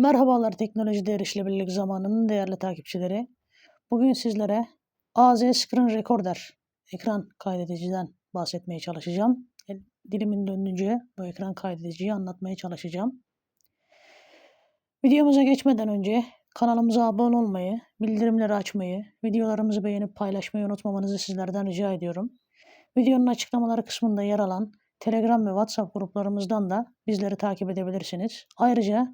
Merhabalar teknolojide erişilebilirlik zamanının değerli takipçileri. Bugün sizlere AZ Screen Recorder ekran kaydediciden bahsetmeye çalışacağım. El- Dilimin döndüğünce bu ekran kaydediciyi anlatmaya çalışacağım. Videomuza geçmeden önce kanalımıza abone olmayı, bildirimleri açmayı, videolarımızı beğenip paylaşmayı unutmamanızı sizlerden rica ediyorum. Videonun açıklamaları kısmında yer alan Telegram ve WhatsApp gruplarımızdan da bizleri takip edebilirsiniz. Ayrıca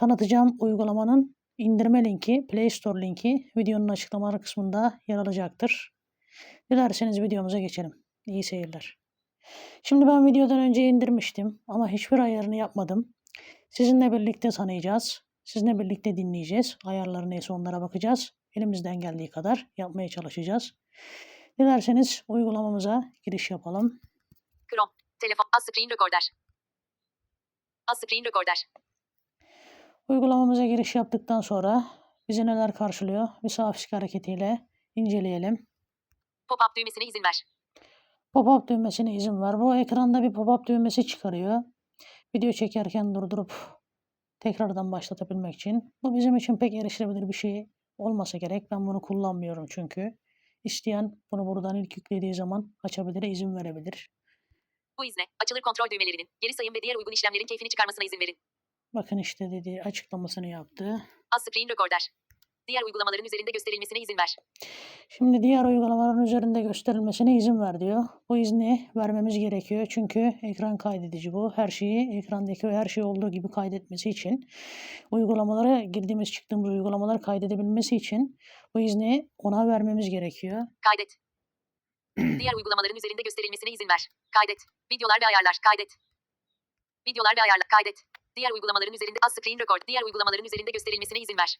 tanıtacağım uygulamanın indirme linki, Play Store linki videonun açıklamaları kısmında yer alacaktır. Dilerseniz videomuza geçelim. İyi seyirler. Şimdi ben videodan önce indirmiştim ama hiçbir ayarını yapmadım. Sizinle birlikte tanıyacağız. Sizinle birlikte dinleyeceğiz. Ayarları neyse onlara bakacağız. Elimizden geldiği kadar yapmaya çalışacağız. Dilerseniz uygulamamıza giriş yapalım. Chrome. Telefon. Az screen recorder. Az screen recorder. Uygulamamıza giriş yaptıktan sonra bizi neler karşılıyor? Bir sağ fisk hareketiyle inceleyelim. Pop-up düğmesine izin ver. Pop-up düğmesine izin ver. Bu ekranda bir pop-up düğmesi çıkarıyor. Video çekerken durdurup tekrardan başlatabilmek için. Bu bizim için pek erişilebilir bir şey olmasa gerek. Ben bunu kullanmıyorum çünkü. İsteyen bunu buradan ilk yüklediği zaman açabilir, izin verebilir. Bu izne, açılır kontrol düğmelerinin, geri sayım ve diğer uygun işlemlerin keyfini çıkarmasına izin verin. Bakın işte dediği açıklamasını yaptı. Az screen recorder. Diğer uygulamaların üzerinde gösterilmesine izin ver. Şimdi diğer uygulamaların üzerinde gösterilmesine izin ver diyor. Bu izni vermemiz gerekiyor. Çünkü ekran kaydedici bu. Her şeyi ekrandaki her şey olduğu gibi kaydetmesi için uygulamalara girdiğimiz çıktığımız uygulamaları kaydedebilmesi için bu izni ona vermemiz gerekiyor. Kaydet. diğer uygulamaların üzerinde gösterilmesine izin ver. Kaydet. Videolar ve ayarlar. Kaydet. Videolar ve ayarlar. Kaydet. Diğer uygulamaların üzerinde az screen record. Diğer uygulamaların üzerinde gösterilmesine izin ver.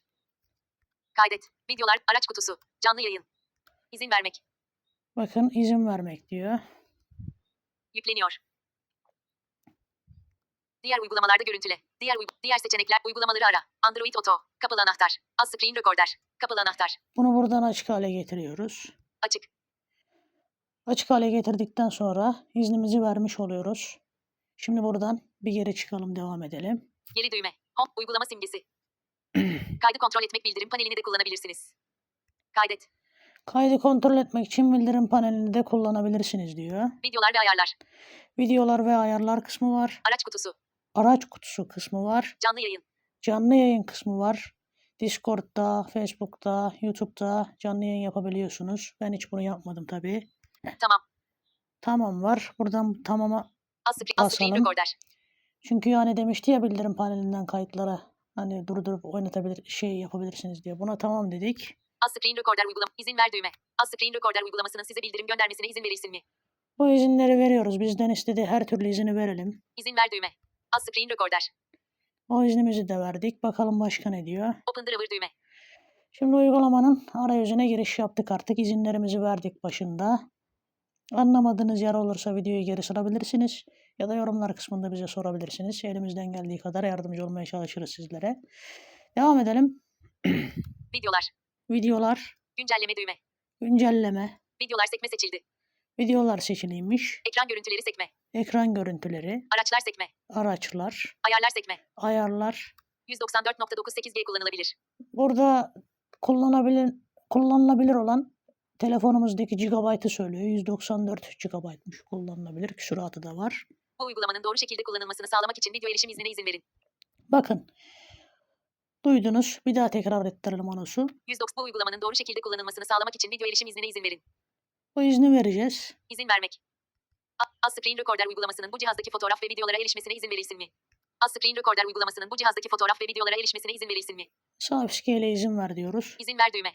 Kaydet. Videolar, araç kutusu, canlı yayın. İzin vermek. Bakın izin vermek diyor. Yükleniyor. Diğer uygulamalarda görüntüle. Diğer uygu- diğer seçenekler uygulamaları ara. Android Auto. Kapalı anahtar. Az screen recorder. Kapalı anahtar. Bunu buradan açık hale getiriyoruz. Açık. Açık hale getirdikten sonra iznimizi vermiş oluyoruz. Şimdi buradan bir geri çıkalım devam edelim. Geri düğme. Home uygulama simgesi. Kaydı kontrol etmek bildirim panelini de kullanabilirsiniz. Kaydet. Kaydı kontrol etmek için bildirim panelini de kullanabilirsiniz diyor. Videolar ve ayarlar. Videolar ve ayarlar kısmı var. Araç kutusu. Araç kutusu kısmı var. Canlı yayın. Canlı yayın kısmı var. Discord'da, Facebook'ta, YouTube'da canlı yayın yapabiliyorsunuz. Ben hiç bunu yapmadım tabii. Tamam. Tamam var. Buradan tamama screen Basalım. recorder. Çünkü yani demişti ya bildirim panelinden kayıtlara hani durdurup oynatabilir şey yapabilirsiniz diye. Buna tamam dedik. Az screen recorder uygulama. İzin ver düğme. Az screen recorder uygulamasının size bildirim göndermesine izin verilsin mi? Bu izinleri veriyoruz. Bizden istediği her türlü izini verelim. İzin ver düğme. Az screen recorder. O iznimizi de verdik. Bakalım başka ne diyor. Open driver düğme. Şimdi uygulamanın arayüzüne giriş yaptık artık. İzinlerimizi verdik başında. Anlamadığınız yer olursa videoyu geri sarabilirsiniz. Ya da yorumlar kısmında bize sorabilirsiniz. Elimizden geldiği kadar yardımcı olmaya çalışırız sizlere. Devam edelim. Videolar. Videolar, Güncelleme düğme. güncelleme, Videolar sekme seçildi. videolar seçiliymiş. Ekran görüntüleri sekme. Ekran görüntüleri, Araçlar sekme. araçlar, Ayarlar sekme. ayarlar. 194.98G kullanılabilir. Burada kullanabilir, kullanılabilir olan telefonumuzdaki gigabaytı söylüyor. 194 gigabaytmış kullanılabilir. Küsuratı da var. Bu uygulamanın doğru şekilde kullanılmasını sağlamak için video erişim iznine izin verin. Bakın. Duydunuz. Bir daha tekrar ettirelim anonsu. 190 bu uygulamanın doğru şekilde kullanılmasını sağlamak için video erişim iznine izin verin. Bu izni vereceğiz. İzin vermek. Az Screen Recorder uygulamasının bu cihazdaki fotoğraf ve videolara erişmesine izin verilsin mi? Az Screen Recorder uygulamasının bu cihazdaki fotoğraf ve videolara erişmesine izin verilsin mi? Sağ ile izin ver diyoruz. İzin ver düğme.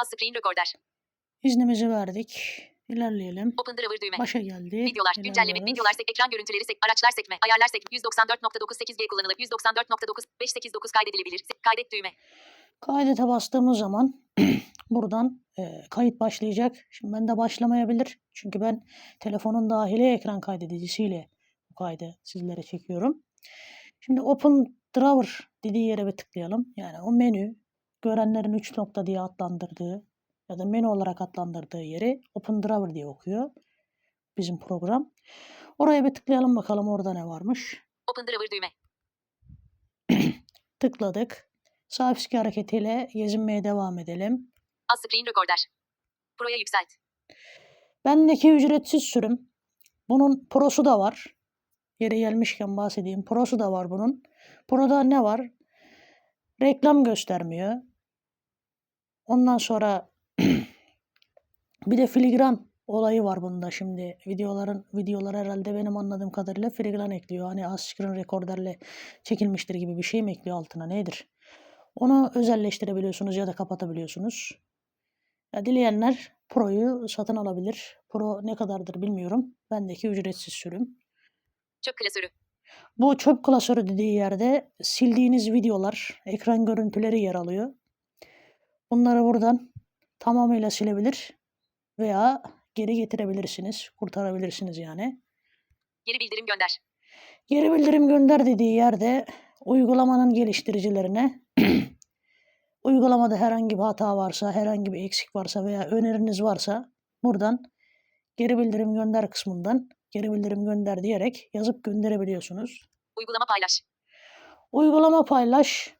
Az Screen Recorder. İznimizi verdik. İlerleyelim. Open Driver düğme. Başa geldi. Videolar, güncelleme, İlerliyoruz. videolar, sek, ekran görüntüleri, sek, araçlar sekme, ayarlar sekme, 194.98G kullanılır, 194.9589 kaydedilebilir, sek, kaydet düğme, Kaydete bastığımız zaman buradan e, kayıt başlayacak. Şimdi ben de başlamayabilir. Çünkü ben telefonun dahili ekran kaydedicisiyle bu kaydı sizlere çekiyorum. Şimdi Open Drawer dediği yere bir tıklayalım. Yani o menü görenlerin 3 nokta diye adlandırdığı ya da menü olarak adlandırdığı yeri Open Drawer diye okuyor bizim program. Oraya bir tıklayalım bakalım orada ne varmış. Open Driver düğme, Tıkladık. Sağ fiske hareketiyle gezinmeye devam edelim. Az screen recorder. Pro'ya yükselt. Bendeki ücretsiz sürüm. Bunun prosu da var. Yere gelmişken bahsedeyim. Prosu da var bunun. Pro'da ne var? Reklam göstermiyor. Ondan sonra bir de filigran olayı var bunda şimdi. Videoların videolar herhalde benim anladığım kadarıyla filigran ekliyor. Hani az screen recorderle çekilmiştir gibi bir şey mi ekliyor altına nedir? Onu özelleştirebiliyorsunuz ya da kapatabiliyorsunuz. Ya dileyenler Pro'yu satın alabilir. Pro ne kadardır bilmiyorum. Bendeki ücretsiz sürüm. Çöp klasörü. Bu çöp klasörü dediği yerde sildiğiniz videolar, ekran görüntüleri yer alıyor. Bunları buradan tamamıyla silebilir veya geri getirebilirsiniz, kurtarabilirsiniz yani. Geri bildirim gönder. Geri bildirim gönder dediği yerde uygulamanın geliştiricilerine uygulamada herhangi bir hata varsa, herhangi bir eksik varsa veya öneriniz varsa buradan geri bildirim gönder kısmından geri bildirim gönder diyerek yazıp gönderebiliyorsunuz. Uygulama paylaş. Uygulama paylaş.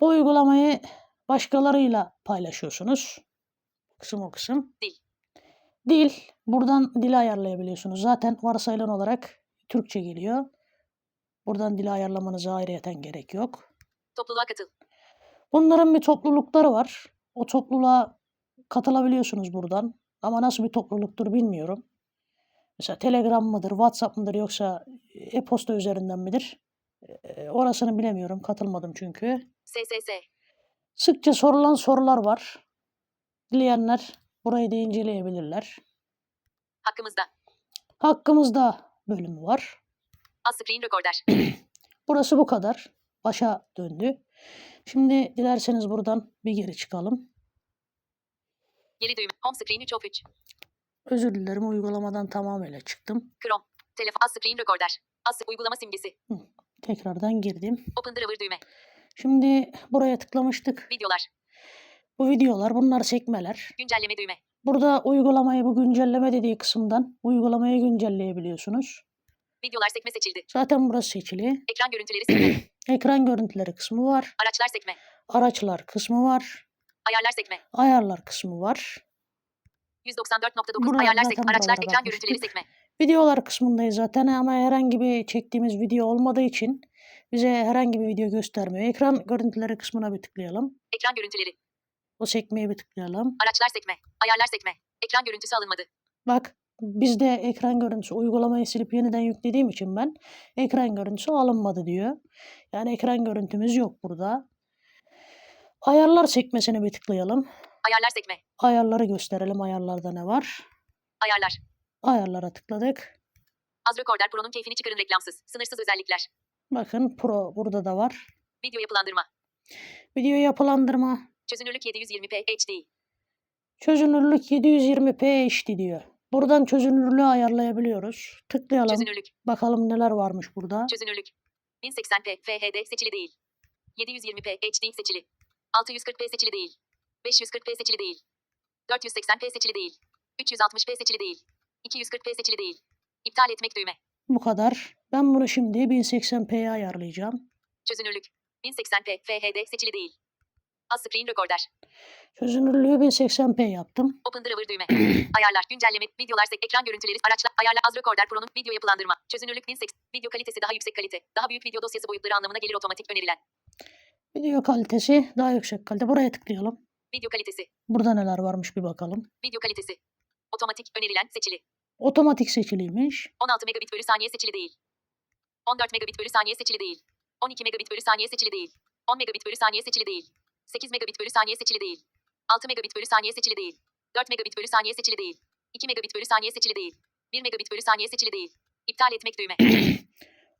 Bu uygulamayı başkalarıyla paylaşıyorsunuz. Kısım o kısım. Dil. Dil. Buradan dili ayarlayabiliyorsunuz. Zaten varsayılan olarak Türkçe geliyor. Buradan dili ayarlamanıza ayrıyeten gerek yok. Topluluğa katıl. Bunların bir toplulukları var. O topluluğa katılabiliyorsunuz buradan. Ama nasıl bir topluluktur bilmiyorum. Mesela Telegram mıdır, WhatsApp mıdır yoksa e-posta üzerinden midir? Ee, Orasını bilemiyorum. Katılmadım çünkü. SSS. Sıkça sorulan sorular var. Dileyenler burayı da inceleyebilirler. Hakkımızda. Hakkımızda bölümü var. Az screen recorder. Burası bu kadar. Başa döndü. Şimdi dilerseniz buradan bir geri çıkalım. Geri düğme. Home screen 3 of 3. Özür dilerim uygulamadan tamamıyla çıktım. Chrome. Telefon. Az screen recorder. Az uygulama simgesi. Tekrardan girdim. Open driver düğme. Şimdi buraya tıklamıştık. Videolar. Bu videolar bunlar sekmeler. Güncelleme düğme. Burada uygulamayı bu güncelleme dediği kısımdan uygulamayı güncelleyebiliyorsunuz. Videolar sekme seçildi. Zaten burası seçili. Ekran görüntüleri sekme. Ekran görüntüleri kısmı var. Araçlar sekme. Araçlar kısmı var. Ayarlar sekme. Ayarlar kısmı var. 194.9 Buralar ayarlar sekme. Araçlar ekran görüntüleri bakmıştık. sekme. Videolar kısmındayız zaten ama herhangi bir çektiğimiz video olmadığı için bize herhangi bir video göstermiyor. Ekran görüntüleri kısmına bir tıklayalım. Ekran görüntüleri. O sekmeye bir tıklayalım. Araçlar sekme. Ayarlar sekme. Ekran görüntüsü alınmadı. Bak bizde ekran görüntüsü uygulamayı silip yeniden yüklediğim için ben ekran görüntüsü alınmadı diyor. Yani ekran görüntümüz yok burada. Ayarlar sekmesine bir tıklayalım. Ayarlar sekme. Ayarları gösterelim. Ayarlarda ne var? Ayarlar. Ayarlara tıkladık. Az recorder Pro'nun keyfini çıkarın reklamsız. Sınırsız özellikler. Bakın Pro burada da var. Video yapılandırma. Video yapılandırma. Çözünürlük 720p HD. Çözünürlük 720p HD diyor. Buradan çözünürlüğü ayarlayabiliyoruz. Tıklayalım. Çözünürlük. Bakalım neler varmış burada. Çözünürlük. 1080p FHD seçili değil. 720p HD seçili. 640p seçili değil. 540p seçili değil. 480p seçili değil. 360p seçili değil. 240p seçili değil. İptal etmek düğme. Bu kadar. Ben bunu şimdi 1080p'ye ayarlayacağım. Çözünürlük. 1080p FHD seçili değil. Az screen recorder. Çözünürlüğü 1080p yaptım. Open driver düğme. Ayarlar, güncelleme, videolar, sek- ekran görüntüleri, araçlar, ayarlar, az recorder pro'nun video yapılandırma. Çözünürlük 1080, video kalitesi daha yüksek kalite. Daha büyük video dosyası boyutları anlamına gelir otomatik önerilen. Video kalitesi daha yüksek kalite. Buraya tıklayalım. Video kalitesi, Burada neler varmış bir bakalım. video kalitesi. Otomatik önerilen seçili. Otomatik seçiliymiş. 16 megabit bölü saniye seçili değil. 14 megabit bölü saniye seçili değil. 12 megabit bölü saniye seçili değil. 10 megabit bölü saniye seçili değil. 8 megabit bölü saniye seçili değil. 6 megabit bölü saniye seçili değil. 4 megabit bölü saniye seçili değil. 2 megabit bölü saniye seçili değil. 1 megabit bölü saniye seçili değil. İptal etmek düğme.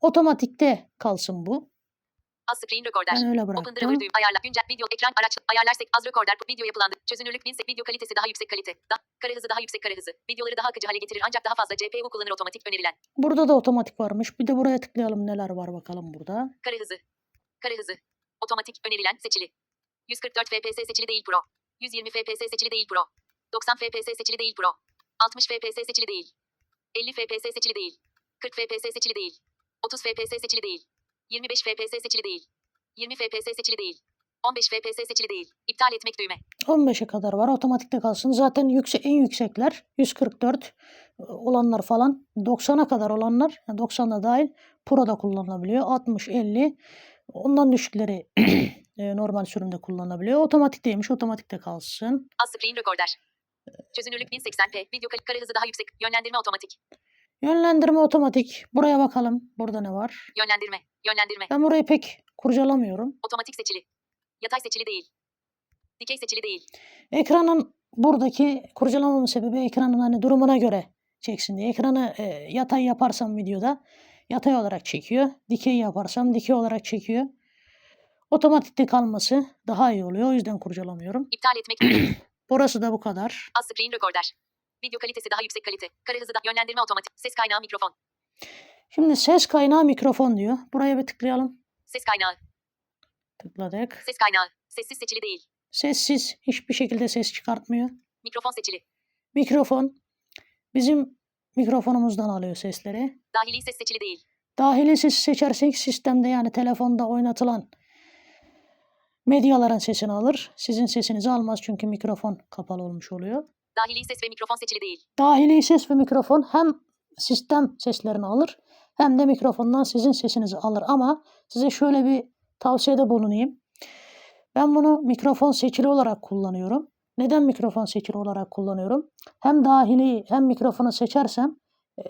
Otomatikte kalsın bu. Az screen recorder. Ben öyle Open bıraktım. driver düğme. Ayarla. Güncel video ekran araç ayarlar sek az recorder video yapılandı. Çözünürlük 1000 video kalitesi daha yüksek kalite. Da, kare hızı daha yüksek kare hızı. Videoları daha akıcı hale getirir ancak daha fazla CPU kullanır otomatik önerilen. Burada da otomatik varmış. Bir de buraya tıklayalım neler var bakalım burada. Kare hızı. Kare hızı. Otomatik önerilen seçili. 144 FPS seçili değil Pro. 120 FPS seçili değil Pro. 90 FPS seçili değil Pro. 60 FPS seçili değil. 50 FPS seçili değil. 40 FPS seçili değil. 30 FPS seçili değil. 25 FPS seçili değil. 20 FPS seçili değil. 15 FPS seçili değil. İptal etmek düğme. 15'e kadar var. Otomatikte kalsın. Zaten yüksek, en yüksekler 144 olanlar falan 90'a kadar olanlar 90'a dahil Pro'da kullanılabiliyor. 60, 50 ondan düşükleri e, normal sürümde kullanılabiliyor. Otomatikteymiş. Otomatikte kalsın. Az screen recorder. Çözünürlük 1080p. Video kare hızı daha yüksek. Yönlendirme otomatik. Yönlendirme otomatik. Buraya bakalım. Burada ne var? Yönlendirme. Yönlendirme. Ben burayı pek kurcalamıyorum. Otomatik seçili. Yatay seçili değil. Dikey seçili değil. Ekranın buradaki kurcalamamın sebebi ekranın hani durumuna göre çeksin diye. Ekranı e, yatay yaparsam videoda yatay olarak çekiyor. Dikey yaparsam dikey olarak çekiyor. Otomatikte kalması daha iyi oluyor. O yüzden kurcalamıyorum. İptal etmek. Burası da bu kadar. Az screen recorder. Video kalitesi daha yüksek kalite. Kare hızı da yönlendirme otomatik. Ses kaynağı mikrofon. Şimdi ses kaynağı mikrofon diyor. Buraya bir tıklayalım. Ses kaynağı. Tıkladık. Ses kaynağı. Sessiz seçili değil. Sessiz. Hiçbir şekilde ses çıkartmıyor. Mikrofon seçili. Mikrofon. Bizim mikrofonumuzdan alıyor sesleri. Dahili ses seçili değil. Dahili ses seçersek sistemde yani telefonda oynatılan medyaların sesini alır. Sizin sesinizi almaz çünkü mikrofon kapalı olmuş oluyor. Dahili ses ve mikrofon seçili değil. Dahili ses ve mikrofon hem sistem seslerini alır hem de mikrofondan sizin sesinizi alır. Ama size şöyle bir tavsiyede bulunayım. Ben bunu mikrofon seçili olarak kullanıyorum. Neden mikrofon seçili olarak kullanıyorum? Hem dahili hem mikrofonu seçersem e,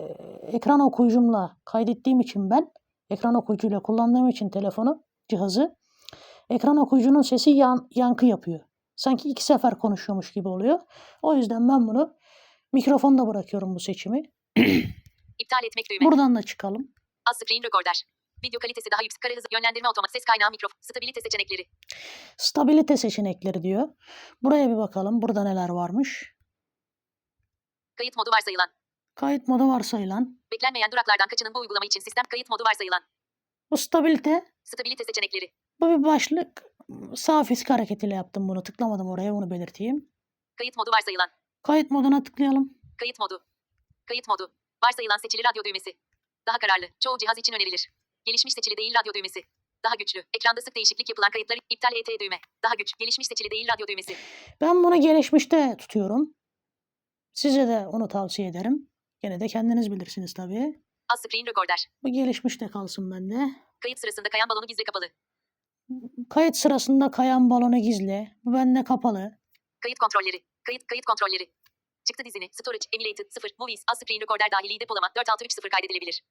ekran okuyucumla kaydettiğim için ben ekran okuyucuyla kullandığım için telefonu, cihazı ekran okuyucunun sesi yan- yankı yapıyor. Sanki iki sefer konuşuyormuş gibi oluyor. O yüzden ben bunu mikrofonda bırakıyorum bu seçimi. İptal etmek düğme. Buradan da çıkalım. Az screen recorder. Video kalitesi daha yüksek. Kare hızı yönlendirme otomatik. Ses kaynağı mikrofon. Stabilite seçenekleri. Stabilite seçenekleri diyor. Buraya bir bakalım. Burada neler varmış. Kayıt modu varsayılan. Kayıt modu varsayılan. Beklenmeyen duraklardan kaçının bu uygulama için sistem kayıt modu varsayılan. Bu stabilite. Stabilite seçenekleri. Bu bir başlık. Sağ fisk hareketiyle yaptım bunu. Tıklamadım oraya onu belirteyim. Kayıt modu varsayılan. Kayıt moduna tıklayalım. Kayıt modu. Kayıt modu. Varsayılan seçili radyo düğmesi. Daha kararlı. Çoğu cihaz için önerilir. Gelişmiş seçili değil radyo düğmesi. Daha güçlü. Ekranda sık değişiklik yapılan kayıtları iptal et düğme. Daha güç. Gelişmiş seçili değil radyo düğmesi. Ben bunu gelişmişte tutuyorum. Size de onu tavsiye ederim. Gene de kendiniz bilirsiniz tabii. Az screen recorder. Bu gelişmişte kalsın bende. Kayıt sırasında kayan balonu gizli kapalı. Kayıt sırasında kayan balonu gizli. Bu bende kapalı. Kayıt kontrolleri. Kayıt kayıt kontrolleri. Çıktı dizini. Storage. Emulated 0. Movies. Az screen recorder dahili depolama. 4630 kaydedilebilir.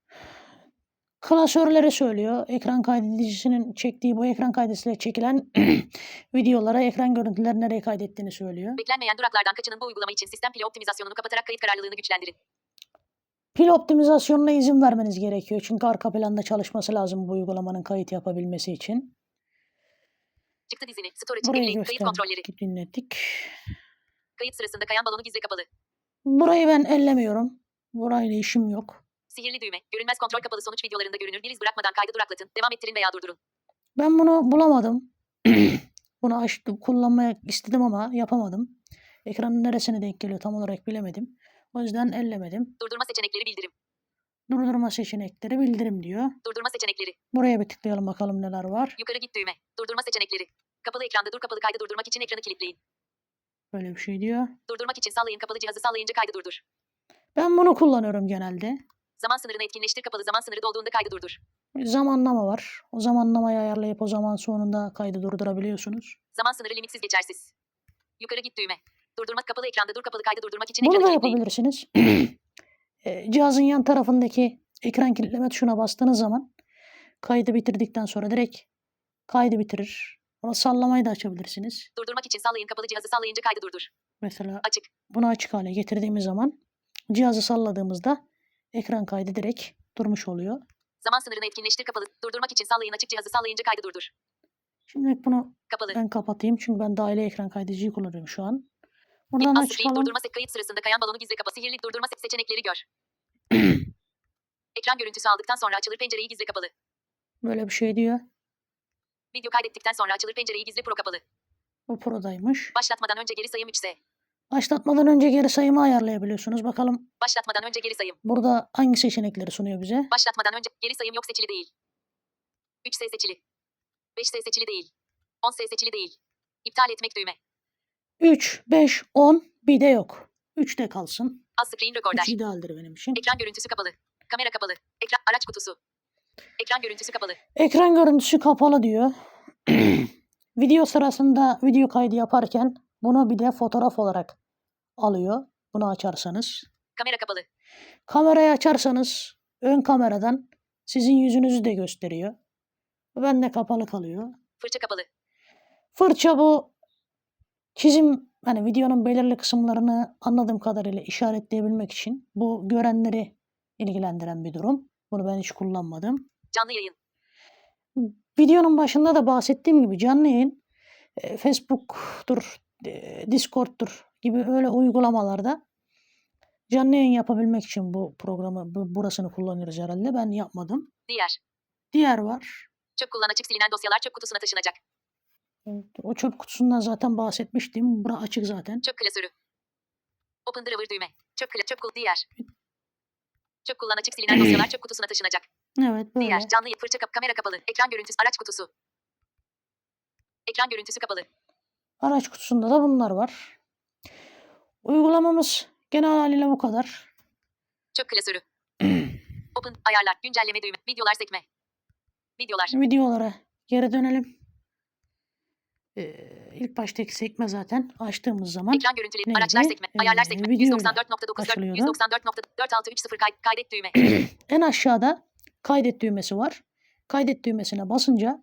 Klasörleri söylüyor. Ekran kaydedicisinin çektiği bu ekran kaydedicisiyle çekilen videolara ekran görüntüleri nereye kaydettiğini söylüyor. Beklenmeyen duraklardan kaçının bu uygulama için sistem pili optimizasyonunu kapatarak kayıt kararlılığını güçlendirin. Pil optimizasyonuna izin vermeniz gerekiyor. Çünkü arka planda çalışması lazım bu uygulamanın kayıt yapabilmesi için. Çıktı dizini. Storage. Burayı Emulated. Kayıt kontrolleri. dinledik. Kayıt sırasında kayan balonu gizli kapalı. Burayı ben ellemiyorum. Burayla işim yok. Sihirli düğme. Görünmez kontrol kapalı sonuç videolarında görünür. Bir iz bırakmadan kaydı duraklatın. Devam ettirin veya durdurun. Ben bunu bulamadım. bunu açtım, kullanmaya istedim ama yapamadım. Ekranın neresine denk geliyor tam olarak bilemedim. O yüzden ellemedim. Durdurma seçenekleri bildirim. Durdurma seçenekleri bildirim diyor. Durdurma seçenekleri. Buraya bir tıklayalım bakalım neler var. Yukarı git düğme. Durdurma seçenekleri. Kapalı ekranda dur kapalı kaydı durdurmak için ekranı kilitleyin. Böyle bir şey diyor. Durdurmak için sallayın kapalı cihazı sallayınca kaydı durdur. Ben bunu kullanıyorum genelde. Zaman sınırını etkinleştir kapalı zaman sınırı dolduğunda kaydı durdur. Zamanlama var. O zamanlamayı ayarlayıp o zaman sonunda kaydı durdurabiliyorsunuz. Zaman sınırı limitsiz geçersiz. Yukarı git düğme. Durdurmak kapalı ekranda dur kapalı kaydı durdurmak için Bunu ekranı kilitleyin. yapabilirsiniz. E, Cihazın yan tarafındaki ekran kilitleme tuşuna bastığınız zaman kaydı bitirdikten sonra direkt kaydı bitirir. Ama sallamayı da açabilirsiniz. Durdurmak için sallayın kapalı cihazı sallayınca kaydı durdur. Mesela Açık. bunu açık hale getirdiğimiz zaman cihazı salladığımızda ekran kaydı direkt durmuş oluyor. Zaman sınırını etkinleştir kapalı. Durdurmak için sallayın açık cihazı sallayınca kaydı durdur. Şimdi bunu Kapalı. ben kapatayım çünkü ben dahili ekran kaydediciyi kullanıyorum şu an. Buradan screen çıkalım. durdurma se- kayıt sırasında kayan balonu gizli kapa. Sihirli durdurma se- seçenekleri gör. Ekran görüntüsü aldıktan sonra açılır pencereyi gizli kapalı. Böyle bir şey diyor. Video kaydettikten sonra açılır pencereyi gizli pro kapalı. Bu Pro'daymış. Başlatmadan önce geri sayım 3S. Başlatmadan önce geri sayımı ayarlayabiliyorsunuz. Bakalım Başlatmadan önce geri sayım. burada hangi seçenekleri sunuyor bize? Başlatmadan önce geri sayım yok seçili değil. 3S seçili. 5S seçili değil. 10S seçili değil. İptal etmek düğme. 3, 5, 10 bir de yok. 3 de kalsın. Az screen recorder. 3 idealdir benim için. Ekran görüntüsü kapalı. Kamera kapalı. Ekran araç kutusu. Ekran görüntüsü kapalı. Ekran görüntüsü kapalı diyor. video sırasında video kaydı yaparken bunu bir de fotoğraf olarak alıyor. Bunu açarsanız. Kamera kapalı. Kamerayı açarsanız ön kameradan sizin yüzünüzü de gösteriyor. Ben de kapalı kalıyor. Fırça kapalı. Fırça bu çizim hani videonun belirli kısımlarını anladığım kadarıyla işaretleyebilmek için bu görenleri ilgilendiren bir durum. Bunu ben hiç kullanmadım. Canlı yayın. Videonun başında da bahsettiğim gibi canlı yayın e, Facebook'tur, e, Discord'tur gibi öyle uygulamalarda canlı yayın yapabilmek için bu programı bu, burasını kullanıyoruz herhalde. Ben yapmadım. Diğer. Diğer var. Çöp kullan açık silinen dosyalar çöp kutusuna taşınacak. O çöp kutusundan zaten bahsetmiştim. Bura açık zaten. Çöp klasörü. Open Drawer düğme. Çöp kla çöp diğer. Çöp kullan açık silinen dosyalar çöp kutusuna taşınacak. Evet böyle. Diğer canlı fırça kap kamera kapalı. Ekran görüntüsü araç kutusu. Ekran görüntüsü kapalı. Araç kutusunda da bunlar var. Uygulamamız genel haliyle bu kadar. Çöp klasörü. Open ayarlar güncelleme düğme. Videolar sekme. Videolar. Videolara geri dönelim. Ee, ilk baştaki sekme zaten açtığımız zaman Ekran görüntüleri. neydi? Araçlar sekme. Ayarlar Ee, sekme. videoyla 194.94 açılıyordu. 194.4630 kay kaydet düğme. En aşağıda kaydet düğmesi var. Kaydet düğmesine basınca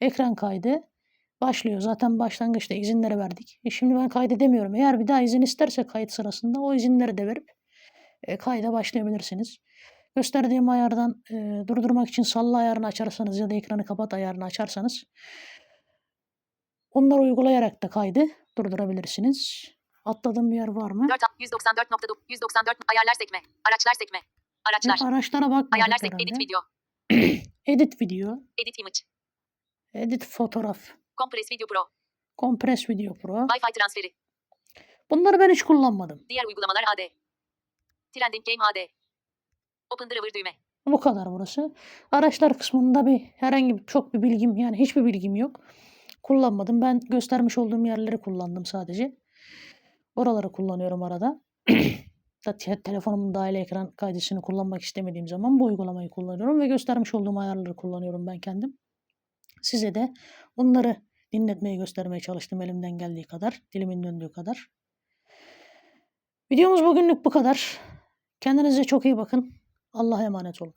ekran kaydı başlıyor. Zaten başlangıçta izinleri verdik. E şimdi ben kaydedemiyorum. Eğer bir daha izin isterse kayıt sırasında o izinleri de verip e, kayda başlayabilirsiniz. Gösterdiğim ayardan e, durdurmak için salla ayarını açarsanız ya da ekranı kapat ayarını açarsanız onları uygulayarak da kaydı durdurabilirsiniz. Atladığım bir yer var mı? 4 194.9 194 ayarlar sekme. Araçlar sekme. Araçlar. Ben araçlara bakmadık Ayarlar sekme. Edit video. Edit video, Edit image. edit fotoğraf, Compress video pro. Compress Video Pro. Wi-Fi transferi. Bunları ben hiç kullanmadım. Diğer uygulamalar AD. Trending Game AD. Open Drawer düğme. Bu kadar burası. Araçlar kısmında bir herhangi bir çok bir bilgim yani hiçbir bilgim yok. Kullanmadım. Ben göstermiş olduğum yerleri kullandım sadece. Oraları kullanıyorum arada. Da te- telefonumun dahil ekran kaydısını kullanmak istemediğim zaman bu uygulamayı kullanıyorum ve göstermiş olduğum ayarları kullanıyorum ben kendim. Size de onları dinletmeye göstermeye çalıştım elimden geldiği kadar, dilimin döndüğü kadar. Videomuz bugünlük bu kadar. Kendinize çok iyi bakın. Allah'a emanet olun.